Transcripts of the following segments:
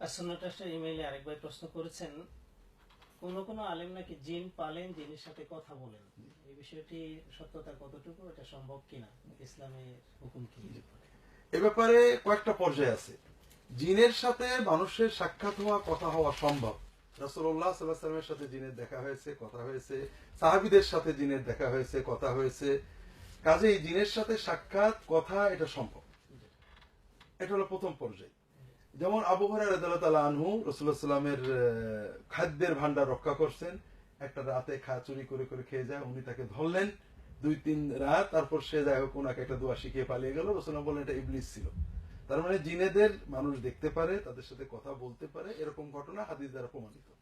আর সুন্নটাস্টের ইমেইলে আরেক ভাই প্রশ্ন করেছেন আলেম নাকি জিন পালেন জিনের সাথে কথা বলেন? এই বিষয়টি সত্যতা কতটুকু, এটা সম্ভব কিনা? ইসলামের কয়েকটা পর্যায়ে আছে। জিনের সাথে মানুষের সাক্ষাৎ হওয়া, কথা হওয়া সম্ভব। আলাইহি সাথে জিনের দেখা হয়েছে, কথা হয়েছে। সাহাবীদের সাথে জিনের দেখা হয়েছে, কথা হয়েছে। কাজেই জিনের সাথে সাক্ষাৎ, কথা, এটা সম্ভব। এটা হলো প্রথম পর্যায়ে। যেমন আবু রাদিয়াল্লাহু আনহু রাসূলুল্লাহ সাল্লামের খাদ্যের ভান্ডার রক্ষা করছেন। একটা রাতে খা, চুরি করে করে খেয়ে যায়, উনি তাকে ধরলেন। দুই, তিন রাত, তারপর সে যাই হোক ওনাকে একটা দোয়া শিখিয়ে পালিয়ে গেল। রসুল্লাহ বললেন, এটা ইবলিস ছিল। তার মানে জিনেদের মানুষ দেখতে পারে, তাদের সাথে কথা বলতে পারে, এরকম ঘটনা হাদিস দ্বারা প্রমাণিত।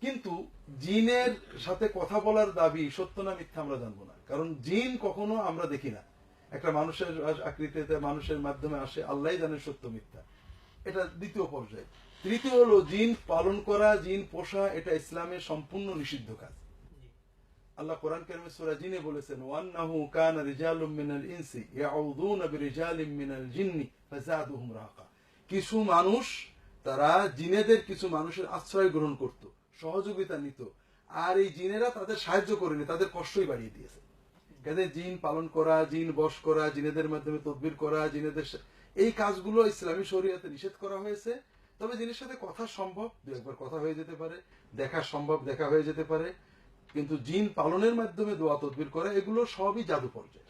কিন্তু জিনের সাথে কথা বলার দাবি সত্য না মিথ্যা আমরা জানব না। কারণ জিন কখনো আমরা দেখি না। একটা মানুষের আকৃতিতে মানুষের মাধ্যমে আসে আল্লাহ জানেন সত্য মিথ্যা। এটা দ্বিতীয় পর্যায়ে। তৃতীয় হলো জিন পালন করা, জিন পোষা, এটা ইসলামের সম্পূর্ণ নিষিদ্ধ কাজ। আল্লাহ কোরআন কারিমে সূরা জিনে বলেছেন, ওয়ান্নাহু কানা রিজালুম মিনাল ইনসি ইয়াউযুনা বিরিজালিম মিনাল জিন্নি ফাযাদুহুম রাহাকা। কিছু মানুষ, তারা জিনেদের কিছু মানুষের আশ্রয় গ্রহণ করত, সহযোগিতা নিত, আর এই জিনেরা তাদের সাহায্য করেনি, তাদের কষ্টই বাড়িয়ে দিয়েছে। কাজে জিন পালন করা, জিন বশ করা, জিনেদের মাধ্যমে তদবির করা, জিনেদের এই কাজগুলো ইসলামী শরীয়তে নিষেধ করা হয়েছে। তবে জিনের সাথে কথা সম্ভব, দু একবার কথা হয়ে যেতে পারে, দেখা সম্ভব, দেখা হয়ে যেতে পারে, কিন্তু জিন পালনের মাধ্যমে দোয়া তদবির করা, এগুলো সবই জাদু পর্যায়ের